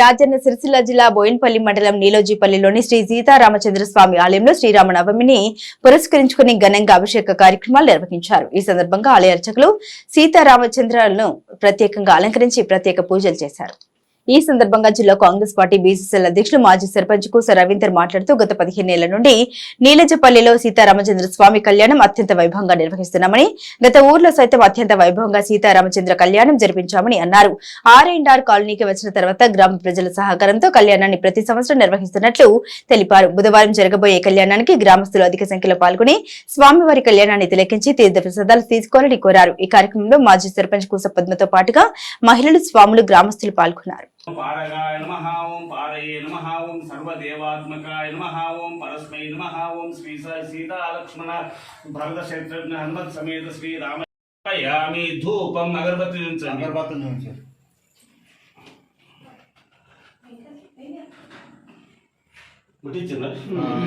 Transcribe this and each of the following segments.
రాజన్న సిరిసిల్ల జిల్లా బోయిన్పల్లి మండలం నీలోజీపల్లిలోని శ్రీ సీతారామచంద్ర స్వామి ఆలయంలో శ్రీరామనవమిని పురస్కరించుకుని ఘనంగా అభిషేక కార్యక్రమాలు నిర్వహించారు. ఈ సందర్భంగా ఆలయ అర్చకులు సీతారామచంద్రాలను ప్రత్యేకంగా అలంకరించి ప్రత్యేక పూజలు చేశారు. ఈ సందర్భంగా జిల్లా కాంగ్రెస్ పార్టీ బీసీసీఎల్ అధ్యక్షులు మాజీ సర్పంచ్ కుస రవీందర్ మాట్లాడుతూ గత పదిహేనేళ్ళ నుండి నీలజపల్లిలో సీతారామచంద్ర స్వామి కళ్యాణం అత్యంత వైభవంగా నిర్వహిస్తున్నామని గత ఊర్లో సైతం అత్యంత వైభవంగా సీతారామచంద్ర కళ్యాణం జరిపించామని అన్నారు. ఆర్ అండ్ ఆర్ కాలనీకి వచ్చిన తర్వాత గ్రామ ప్రజల సహకారంతో కళ్యాణాన్ని ప్రతి సంవత్సరం నిర్వహిస్తున్నట్లు తెలిపారు. బుధవారం జరగబోయే కళ్యాణానికి గ్రామస్తులు అధిక సంఖ్యలో పాల్గొని స్వామివారి కళ్యాణాన్ని తిలకించి తీర్థ ప్రసాదాలు తీసుకోవాలని కోరారు. ఈ కార్యక్రమంలో మాజీ సర్పంచ్ కూస పద్మతో పాటుగా మహిళలు స్వాములు గ్రామస్తులు పాల్గొన్నారు. పారగాయ నమ ఓం పారయే నమ ఓం సర్వదేవాత్మకాయ నమ ఓం పరస్మై నమ ఓం శ్రీ సీతా లక్ష్మణ భరత శత్రుఘ్న హనుమత్ సమేత శ్రీ రామ యామి ధూపం అగరబత్తి ఉంచండి అగరబత్తుల నుంచి. ముట్టించిందా?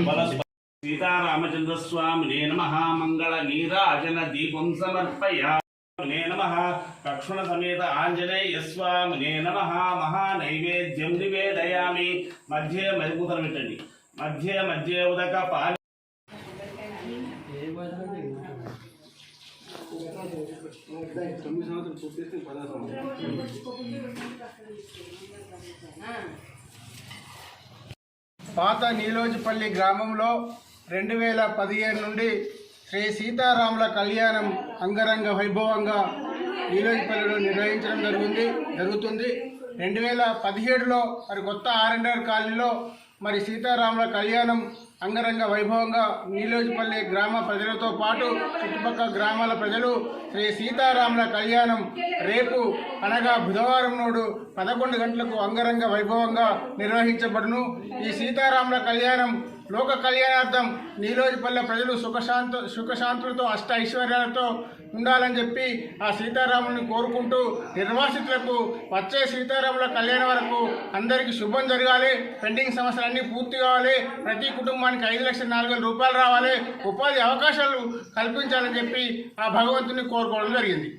పరస్ప- సీతారామచంద్ర స్వామినే నమ మంగళ నీరాజన దీపం సమర్పయామి నమ లక్ష్మణ సమేత ఆంజనేయ స్వామినే నమ మహా నైవేద్యం నివేదయామి మధ్య మరిపూతలు పెట్టండి మధ్య మధ్య ఉదక పాలి పాత నీలోజిపల్లి గ్రామంలో రెండు వేల పదిహేను నుండి శ్రీ సీతారాముల కళ్యాణం అంగరంగ వైభవంగా నీలోజిపల్లిలో నిర్వహించడం జరిగింది జరుగుతుంది. రెండు వేల పదిహేడులో మరి కొత్త ఆర్ఎండ్ఆర్ కాలనీలో మరి సీతారాముల కళ్యాణం అంగరంగ వైభవంగా నీలోజిపల్లి గ్రామ ప్రజలతో పాటు చుట్టుపక్కల గ్రామాల ప్రజలు శ్రీ సీతారాముల కళ్యాణం రేపు అనగా బుధవారం నాడు పదకొండు గంటలకు అంగరంగ వైభవంగా నిర్వహించబడును. ఈ సీతారాముల కళ్యాణం లోక కళ్యాణార్థం నీలోజిపల్లె ప్రజలు సుఖశాంత సుఖశాంతులతో అష్ట ఐశ్వర్యాలతో ఉండాలని చెప్పి ఆ సీతారాముని కోరుకుంటూ నిర్వాసితులకు వచ్చే సీతారాముల కళ్యాణం వరకు అందరికీ శుభం జరగాలి. పెండింగ్ సమస్యలన్నీ పూర్తి కావాలి. ప్రతి కుటుంబం కుటుంబానికి ఐదు లక్షల నాలుగు వేల రూపాయలు రావాలి ఉపాధి అవకాశాలు కల్పించాలని చెప్పి ఆ భగవంతుని కోరుకోవడం జరిగింది.